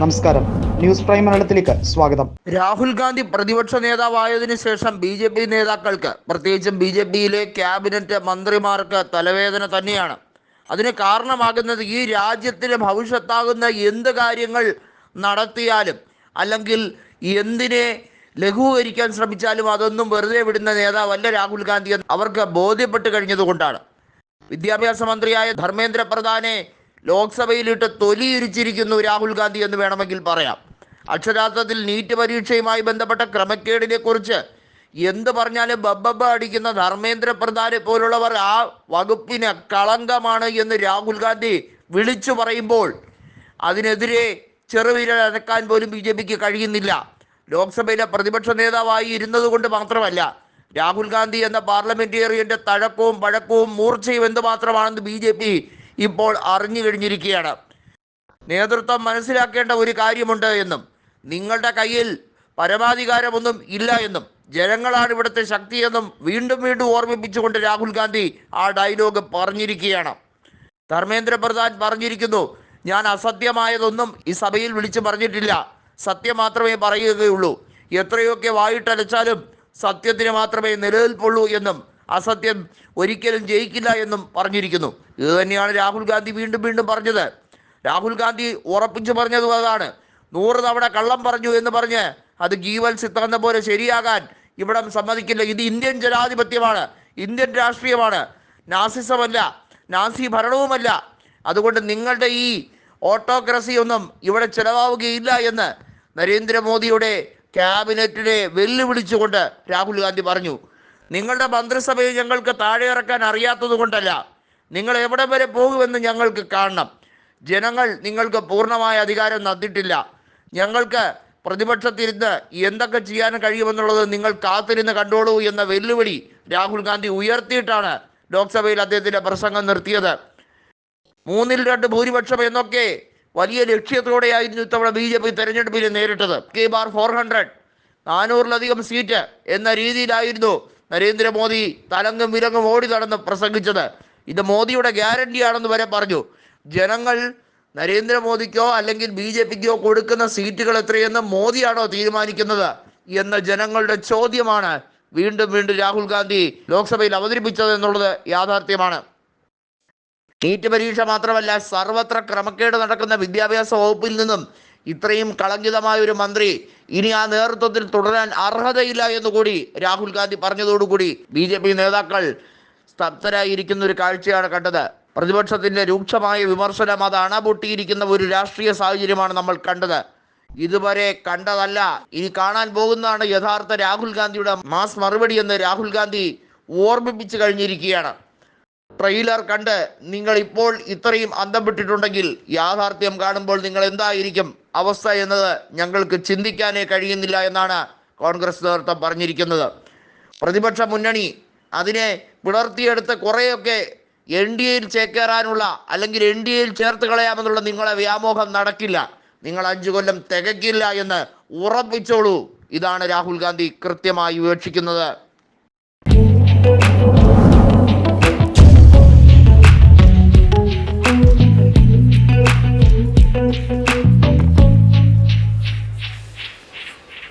നമസ്കാരം. News prime മലയാളത്തിലേക്ക് സ്വാഗതം. രാഹുൽ ഗാന്ധി പ്രതിപക്ഷ നേതാവായതിനു ശേഷം ബി ജെ പി നേതാക്കൾക്ക് പ്രത്യേകിച്ചും ബി ജെ പിയിലെ ക്യാബിനറ്റ് മന്ത്രിമാർക്ക് തലവേദന തന്നെയാണ്. അതിന് കാരണമാകുന്നത് ഈ രാജ്യത്തിന് ഭവിഷ്യത്താകുന്ന എന്ത് കാര്യങ്ങൾ നടത്തിയാലും അല്ലെങ്കിൽ എന്തിനെ ലഘൂകരിക്കാൻ ശ്രമിച്ചാലും അതൊന്നും വെറുതെ വിടുന്ന നേതാവല്ല രാഹുൽ ഗാന്ധി അവർക്ക് ബോധ്യപ്പെട്ട് കഴിഞ്ഞതുകൊണ്ടാണ്. വിദ്യാഭ്യാസ മന്ത്രിയായ ധർമ്മേന്ദ്ര പ്രധാനെ ലോക്സഭയിലിട്ട് തൊലിയിരിച്ചിരിക്കുന്നു രാഹുൽ ഗാന്ധി എന്ന് വേണമെങ്കിൽ പറയാം. അക്ഷരാർത്ഥത്തിൽ നീറ്റ് പരീക്ഷയുമായി ബന്ധപ്പെട്ട ക്രമക്കേടിനെക്കുറിച്ച് എന്ത് പറഞ്ഞാലും ബബ്ബബ്ബ അടിക്കുന്ന ധർമ്മേന്ദ്ര പ്രധാനെ പോലുള്ളവർ ആ വകുപ്പിന് കളങ്കമാണ് എന്ന് രാഹുൽ ഗാന്ധി വിളിച്ചു പറയുമ്പോൾ അതിനെതിരെ ചെറുവിരൽ അനക്കാൻ പോലും ബി ജെ പിക്ക് കഴിയുന്നില്ല. ലോക്സഭയിലെ പ്രതിപക്ഷ നേതാവായി ഇരുന്നത് കൊണ്ട് മാത്രമല്ല രാഹുൽ ഗാന്ധി എന്ന പാർലമെന്റേറിയന്റെ തഴക്കവും പഴക്കവും മൂർച്ചയും എന്തുമാത്രമാണെന്ന് ബി ജെ പി ഇപ്പോൾ അറിഞ്ഞു കഴിഞ്ഞിരിക്കുകയാണ്. നേതൃത്വം മനസ്സിലാക്കേണ്ട ഒരു കാര്യമുണ്ട് എന്നും നിങ്ങളുടെ കയ്യിൽ പരമാധികാരമൊന്നും ഇല്ല എന്നും ജനങ്ങളാണ് ഇവിടുത്തെ ശക്തിയെന്നും വീണ്ടും വീണ്ടും ഓർമ്മിപ്പിച്ചുകൊണ്ട് രാഹുൽ ഗാന്ധി ആ ഡയലോഗ് പറഞ്ഞിരിക്കുകയാണ്. ധർമ്മേന്ദ്ര പ്രധാൻ പറഞ്ഞിരിക്കുന്നു ഞാൻ അസത്യമായതൊന്നും ഈ സഭയിൽ വിളിച്ചു പറഞ്ഞിട്ടില്ല. സത്യം മാത്രമേ പറയുകയുള്ളൂ. എത്രയൊക്കെ വായിട്ടലച്ചാലും സത്യത്തിന് മാത്രമേ നിലനിൽപ്പുള്ളൂ എന്നും അസത്യം ഒരിക്കലും ജയിക്കില്ല എന്നും പറഞ്ഞിരിക്കുന്നു. ഇത് തന്നെയാണ് രാഹുൽ ഗാന്ധി വീണ്ടും വീണ്ടും പറഞ്ഞത്. രാഹുൽ ഗാന്ധി ഉറപ്പിച്ചു പറഞ്ഞതും അതാണ്. നൂറ് തവണ കള്ളം പറഞ്ഞു എന്ന് പറഞ്ഞ് അത് ജീവൽ സിദ്ധാന്തം പോലെ ശരിയാകാൻ ഇവിടെ സമ്മതിക്കില്ല. ഇത് ഇന്ത്യൻ ജനാധിപത്യമാണ്. ഇന്ത്യൻ രാഷ്ട്രീയമാണ്. നാസിസമല്ല നാസി ഭരണവുമല്ല. അതുകൊണ്ട് നിങ്ങളുടെ ഈ ഓട്ടോക്രസി ഒന്നും ഇവിടെ ചിലവാവുകയില്ല എന്ന് നരേന്ദ്രമോദിയുടെ ക്യാബിനറ്റിനെ വെല്ലുവിളിച്ചുകൊണ്ട് രാഹുൽ ഗാന്ധി പറഞ്ഞു. നിങ്ങളുടെ മന്ത്രിസഭയെ ഞങ്ങൾക്ക് താഴെ ഇറക്കാൻ അറിയാത്തത് കൊണ്ടല്ല. നിങ്ങൾ എവിടെ വരെ പോകുമെന്ന് ഞങ്ങൾക്ക് കാണണം. ജനങ്ങൾ നിങ്ങൾക്ക് പൂർണമായ അധികാരം തന്നിട്ടില്ല. ഞങ്ങൾക്ക് പ്രതിപക്ഷത്തിരുന്ന് എന്തൊക്കെ ചെയ്യാൻ കഴിയുമെന്നുള്ളത് നിങ്ങൾ കാത്തിരുന്ന് കണ്ടോളൂ എന്ന വെല്ലുവിളി രാഹുൽ ഗാന്ധി ഉയർത്തിയിട്ടാണ് ലോക്സഭയിൽ അദ്ദേഹത്തിന്റെ പ്രസംഗം നിർത്തിയത്. മൂന്നിൽ രണ്ട് ഭൂരിപക്ഷം എന്നൊക്കെ വലിയ ലക്ഷ്യത്തോടെയായിരുന്നു ഇത്തവണ ബി ജെ പി തെരഞ്ഞെടുപ്പിൽ നേരിട്ടത്. കെ ബാർ ഫോർ ഹൺഡ്രഡ് നാനൂറിലധികം സീറ്റ് എന്ന രീതിയിലായിരുന്നു നരേന്ദ്രമോദി തലങ്ങും വിലങ്ങും ഓടി നടന്ന് പ്രസംഗിച്ചത്. ഇത് മോദിയുടെ ഗ്യാരണ്ടിയാണെന്ന് വരെ പറഞ്ഞു. ജനങ്ങൾ നരേന്ദ്രമോദിക്കോ അല്ലെങ്കിൽ ബി ജെ പിക്കോ കൊടുക്കുന്ന സീറ്റുകൾ എത്രയെന്ന് മോദിയാണോ തീരുമാനിക്കുന്നത് എന്ന ജനങ്ങളുടെ ചോദ്യമാണ് വീണ്ടും വീണ്ടും രാഹുൽ ഗാന്ധി ലോക്സഭയിൽ അവതരിപ്പിച്ചത് എന്നുള്ളത് യാഥാർത്ഥ്യമാണ്. നീറ്റ് പരീക്ഷ മാത്രമല്ല സർവത്ര ക്രമക്കേട് നടക്കുന്ന വിദ്യാഭ്യാസ വകുപ്പിൽ നിന്നും ഇത്രയും കളങ്കിതമായ ഒരു മന്ത്രി ഇനി ആ നേതൃത്വത്തിൽ തുടരാൻ അർഹതയില്ല എന്ന് കൂടി രാഹുൽ ഗാന്ധി പറഞ്ഞതോടുകൂടി ബി ജെ പി നേതാക്കൾ സ്തബ്ധരായിരിക്കുന്ന ഒരു കാഴ്ചയാണ് കണ്ടത്. പ്രതിപക്ഷത്തിന്റെ രൂക്ഷമായ വിമർശനം അത് അണപൊട്ടിയിരിക്കുന്ന ഒരു രാഷ്ട്രീയ സാഹചര്യമാണ് നമ്മൾ കണ്ടത്. ഇതുവരെ കണ്ടതല്ല ഇനി കാണാൻ പോകുന്നതാണ് യഥാർത്ഥ രാഹുൽ ഗാന്ധിയുടെ മാസ് മറുപടി എന്ന് രാഹുൽ ഗാന്ധി ഓർമ്മിപ്പിച്ചു കഴിഞ്ഞിരിക്കുകയാണ്. ട്രെയിലർ കണ്ട് നിങ്ങൾ ഇപ്പോൾ ഇത്രയും അന്തം വിട്ടിട്ടുണ്ടെങ്കിൽ യാഥാർത്ഥ്യം കാണുമ്പോൾ നിങ്ങൾ എന്തായിരിക്കും അവസ്ഥ എന്നത് ഞങ്ങൾക്ക് ചിന്തിക്കാനേ കഴിയുന്നില്ല എന്നാണ് കോൺഗ്രസ് നേതൃത്വം പറഞ്ഞിരിക്കുന്നത്. പ്രതിപക്ഷ മുന്നണി അതിനെ പിളർത്തിയെടുത്ത് കുറേയൊക്കെ എൻ ഡി എയിൽ ചേക്കേറാനുള്ള അല്ലെങ്കിൽ എൻ ഡി എയിൽ ചേർത്ത് കളയാമെന്നുള്ള നിങ്ങളെ വ്യാമോഹം നടക്കില്ല. നിങ്ങൾ അഞ്ചു കൊല്ലം തികയ്ക്കില്ല എന്ന് ഉറപ്പിച്ചോളൂ. ഇതാണ് രാഹുൽ ഗാന്ധി കൃത്യമായി വിവക്ഷിക്കുന്നത്